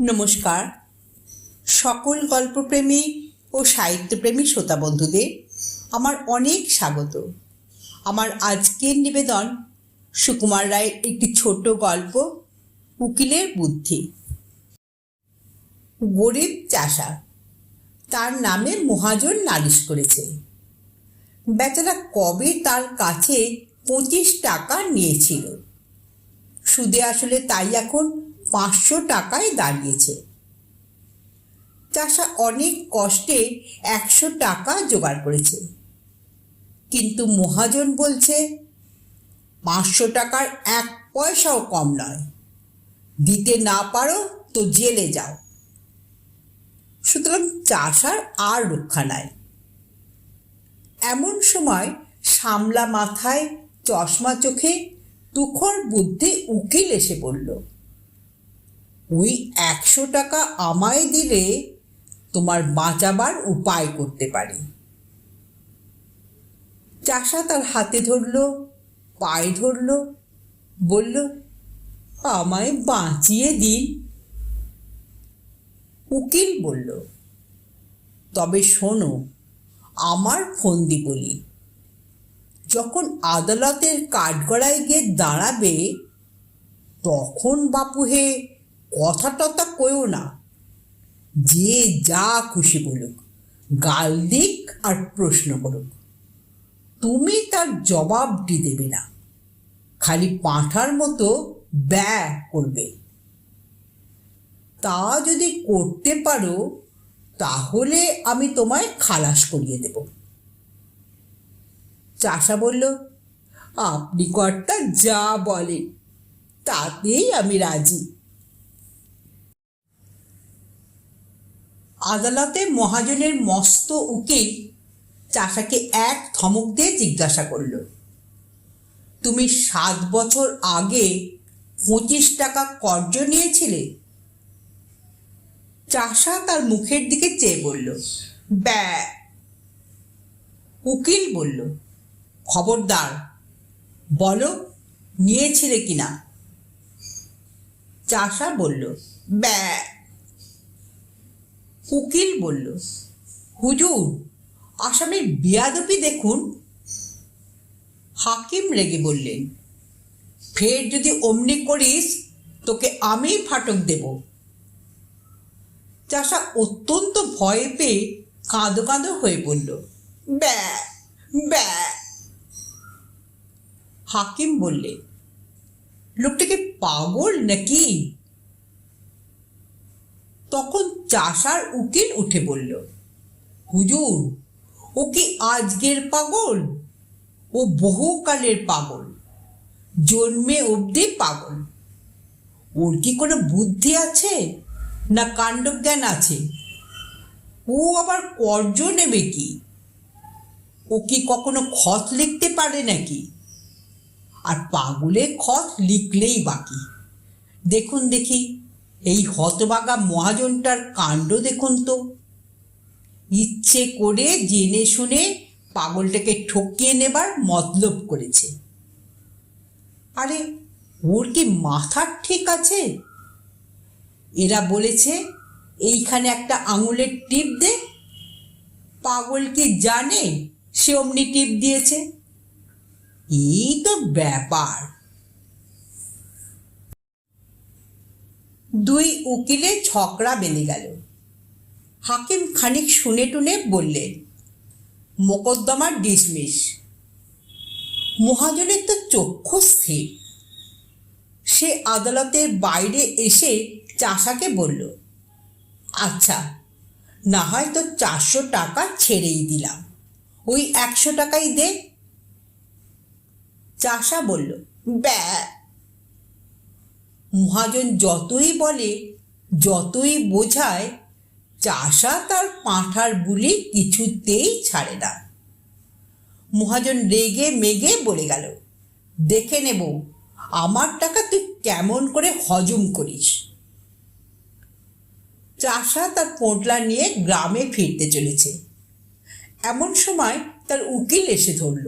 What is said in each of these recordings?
নমস্কার। সকল গল্পপ্রেমী ও সাহিত্যপ্রেমী শ্রোতা বন্ধুদের আমার অনেক স্বাগত। আমার আজকের নিবেদন সুকুমার রায়ের একটি ছোট গল্প, উকিলের বুদ্ধি। গরিব চাষা, তার নামে মহাজন নালিশ করেছে। বেচারা কবে তার কাছে পঁচিশ টাকা নিয়েছিল? সুদে আসলে তাই এখন পাঁচশো টাকায় দাঁড়িয়েছে। চাষা অনেক কষ্টে একশো টাকা জোগাড় করেছে। কিন্তু মহাজন বলছে, পাঁচশো টাকার এক পয়সাও কম নয়। দিতে না পারো তো জেলে যাও। সুতরাং চাষার আর রক্ষা নাই। এমন সময় সামলা মাথায় চশমা চোখে তুখর বুদ্ধি উকিল এসে বলল ওই একশো টাকা আমায় দিলে তোমার বাঁচাবার উপায় করতে পারি। চাষা তার হাতে ধরল, পায়ে ধরল, বলল, আমায় বাঁচিয়ে দিন। উকিল বলল, তবে শোনো, আমার ফন্দি বলি যখন আদালতের কাঠগড়ায় গিয়ে দাঁড়াবে, তখন বাপু হে কথা টথা কইও না। যে যা খুশি বলুক, গাল দিক আর প্রশ্ন করুক। তুমি তার জবাবটি দেবে না। খালি পাঁঠার মতো ব্যা করবে। তা যদি করতে পারো, তাহলে আমি তোমায় খালাস করিয়ে দেব। চাষা বলল, আপনি কর্তা যা বলেন, তাতেই আমি রাজি। আদালতে মহাজনের মস্ত উকিল চাষাকে এক ধমক দিয়ে জিজ্ঞাসা করল, তুমি সাত বছর আগে পঁচিশ টাকা কর্জ নিয়েছিলে? চাষা তার মুখের দিকে চেয়ে বলল, ব্যা উকিল বলল, খবরদার, বলো নিয়েছিলে কিনা? চাষা বলল, ব্যা উকিল বলল, হুজুর, আসামির বিয়াদপি দেখুন। হাকিম রেগে বললেন, ফের যদি অমনি করিস, তোকে আমি ফাটক দেব। চাষা অত্যন্ত ভয় পেয়ে কাঁদো কাঁদো হয়ে বলল, ব্যা ব্যা। হাকিম বললে লোকটাকে পাগল নাকি? তখন চাষার উকিল উঠে বলল, হুজুর, ও কি আজকের পাগল? ও বহুকালের পাগল, জন্মে অবধি পাগল। ওর কি কোনো বুদ্ধি আছে না কাণ্ডজ্ঞান আছে? ও আবার কর্জ নেবে কি? ও কি কখনো খত লিখতে পারে নাকি? আর পাগলে খত লিখলেই বাকি। দেখুন দেখি এই হতবাগা মহাজনটার কাণ্ড দেখুন তো। ইচ্ছে করে জেনে শুনে পাগলটাকে ঠকিয়ে নেবার মতলব করেছে। আরে, ওর কি মাথার ঠিক আছে? এরা বলেছে, এইখানে একটা আঙুলের টিপ দে। পাগল কি জানে সে অমনি টিপ দিয়েছে? এই তো ব্যাপার। দুই উকিলে ঝগড়া বেঁধে গেল। হাকিম খানিক শুনে টুনে বললেন মোকদ্দমার ডিসমিস। মহাজনের তো চক্ষু স্থির। সে আদালতের বাইরে এসে চাষাকে বলল আচ্ছা না হয় তো চারশো টাকা ছেড়েই দিলাম। ওই একশো টাকাই দে। চাষা বলল ব্যা মহাজন যতই বলে, যতই বোঝায়, চাষা তার পাঁঠার বুলি কিছুতেই ছাড়ে না। মহাজন রেগে মেগে বলে গেল, দেখে নেব, আমার টাকা তুই কেমন করে হজম করিস? চাষা তার পোঁটলা নিয়ে গ্রামে ফিরতে চলেছে। এমন সময় তার উকিল এসে ধরল,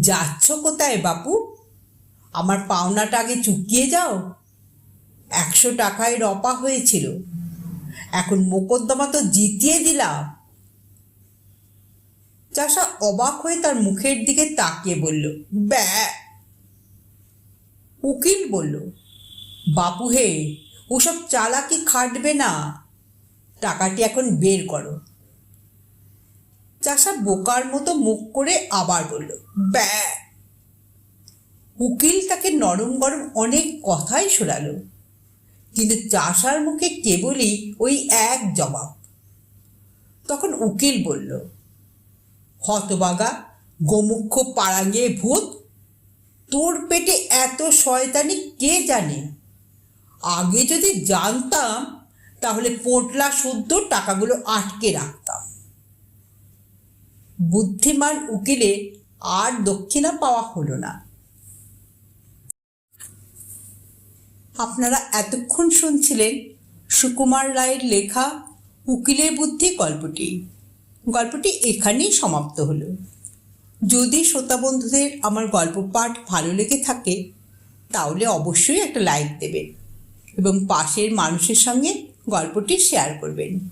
যাচ্ছ কোথায় বাপু? আমার পাওনাটা আগে চুকিয়ে যাও। একশো টাকায় রপা হয়েছিল। এখন মোকদ্দমা তো জিতিয়ে দিলাম। চাষা অবাক হয়ে তার মুখের দিকে তাকিয়ে বলল, ব্যা উকিল বলল, বাপু হে, ওসব চালাকি খাটবে না। টাকাটি এখন বের করো। চাষা বোকার মতো মুখ করে আবার বলল, ব্যা উকিল তাকে নরম গরম অনেক কথাই শোনালো, কিন্তু চাষার মুখে কেবলই ওই এক জবাব। তখন উকিল বলল, হতবাগা গোমুখ্য পাড়াঙ্গে ভূত, তোর পেটে এত শয়তানি কে জানে? আগে যদি জানতাম, তাহলে পোটলা শুদ্ধ টাকাগুলো আটকে রাখতাম। বুদ্ধিমান উকিলে আর দক্ষিণা পাওয়া হলো না। আপনারা এতক্ষণ শুনছিলেন সুকুমার রায়ের লেখা উকিলের বুদ্ধি গল্পটি। গল্পটি এখানেই সমাপ্ত হলো। যদি শ্রোতা বন্ধুদের আমার গল্প পাঠ ভালো লেগে থাকে, তাহলে অবশ্যই একটা লাইক দেবেন এবং পাশের মানুষের সঙ্গে গল্পটি শেয়ার করবেন।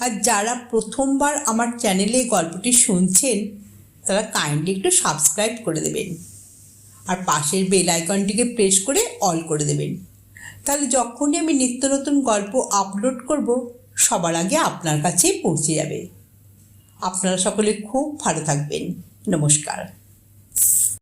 আর যারা প্রথমবার আমার চ্যানেলে গল্পটি শুনছেন, তারা কাইন্ডলি একটু সাবস্ক্রাইব করে দেবেন। আর পাশের বেল আইকনটিকে প্রেস করে অল করে দেবেন। তাহলে যখনই আমি নিত্য নতুন গল্প আপলোড করব, সবার আগে আপনার কাছেই পৌঁছে যাবে। আপনারা সকলে খুব ভালো থাকবেন। নমস্কার।